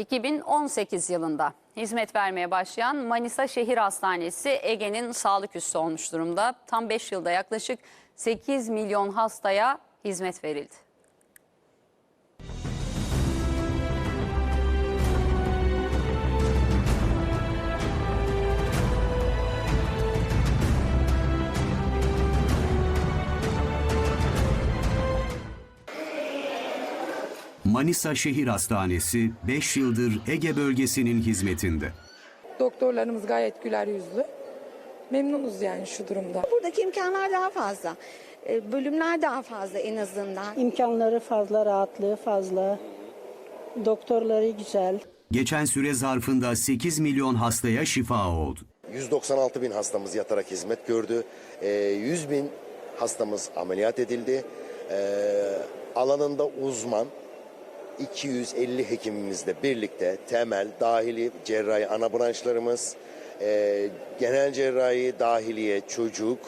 2018 yılında hizmet vermeye başlayan Manisa Şehir Hastanesi Ege'nin sağlık üssü olmuş durumda. Tam 5 yılda yaklaşık 8 milyon hastaya hizmet verildi. Manisa Şehir Hastanesi 5 yıldır Ege bölgesinin hizmetinde. Doktorlarımız gayet güler yüzlü. Memnunuz yani şu durumda. Buradaki imkanlar daha fazla. E, Bölümler daha fazla en azından. İmkanları fazla, rahatlığı fazla. Doktorları güzel. Geçen süre zarfında 8 milyon hastaya şifa oldu. 196 bin hastamız yatarak hizmet gördü. Ee, 100 bin hastamız ameliyat edildi. Ee, alanında uzman 250 hekimimizle birlikte temel, dahili, cerrahi ana branşlarımız, e, genel cerrahi, dahiliye, çocuk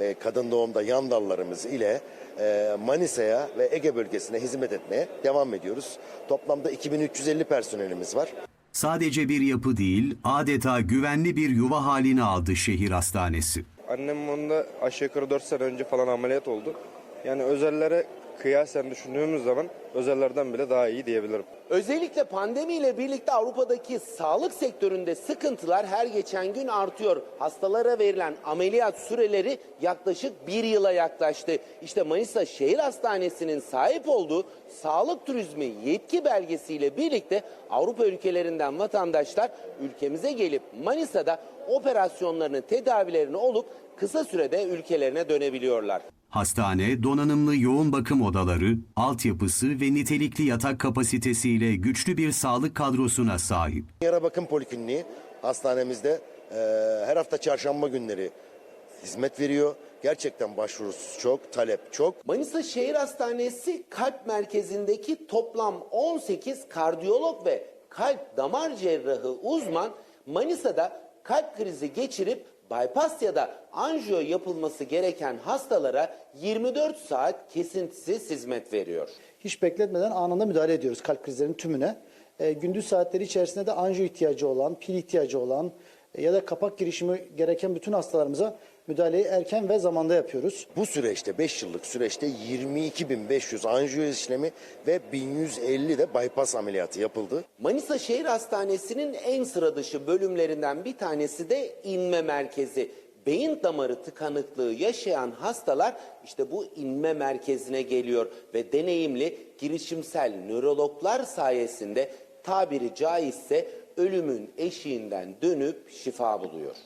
ve kadın doğumda yan dallarımız ile e, Manisa'ya ve Ege bölgesine hizmet etmeye devam ediyoruz. Toplamda 2350 personelimiz var. Sadece bir yapı değil, adeta güvenli bir yuva halini aldı şehir hastanesi. Annem onda aşağı yukarı 4 sene önce falan ameliyat oldu. Yani özellere kıyasen düşündüğümüz zaman özellerden bile daha iyi diyebilirim. Özellikle pandemiyle birlikte Avrupa'daki sağlık sektöründe sıkıntılar her geçen gün artıyor. Hastalara verilen ameliyat süreleri yaklaşık bir yıla yaklaştı. İşte Manisa Şehir Hastanesi'nin sahip olduğu sağlık turizmi yetki belgesiyle birlikte Avrupa ülkelerinden vatandaşlar ülkemize gelip Manisa'da operasyonlarını tedavilerini olup kısa sürede ülkelerine dönebiliyorlar. Hastane, donanımlı yoğun bakım odaları, altyapısı ve nitelikli yatak kapasitesiyle güçlü bir sağlık kadrosuna sahip. Yara bakım polikliniği hastanemizde e, her hafta çarşamba günleri hizmet veriyor. Gerçekten başvurusu çok, talep çok. Manisa Şehir Hastanesi kalp merkezindeki toplam 18 kardiyolog ve kalp damar cerrahı uzman Manisa'da kalp krizi geçirip bypass ya da anjiyo yapılması gereken hastalara 24 saat kesintisiz hizmet veriyor. hiç bekletmeden anında müdahale ediyoruz kalp krizlerinin tümüne. E, gündüz saatleri içerisinde de anjiyo ihtiyacı olan, pil ihtiyacı olan ya da kapak girişimi gereken bütün hastalarımıza müdahaleyi erken ve zamanda yapıyoruz. Bu süreçte 5 yıllık süreçte 22.500 anjiyo işlemi ve 1150 de bypass ameliyatı yapıldı. Manisa Şehir Hastanesi'nin en sıra dışı bölümlerinden bir tanesi de inme merkezi. Beyin damarı tıkanıklığı yaşayan hastalar işte bu inme merkezine geliyor ve deneyimli girişimsel nörologlar sayesinde tabiri caizse ölümün eşiğinden dönüp şifa buluyor.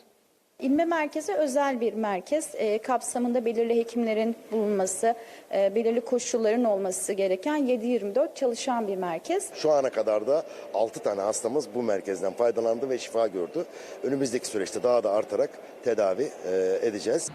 İnme merkezi özel bir merkez. E, kapsamında belirli hekimlerin bulunması, e, belirli koşulların olması gereken 7-24 çalışan bir merkez. Şu ana kadar da 6 tane hastamız bu merkezden faydalandı ve şifa gördü. Önümüzdeki süreçte daha da artarak tedavi e, edeceğiz.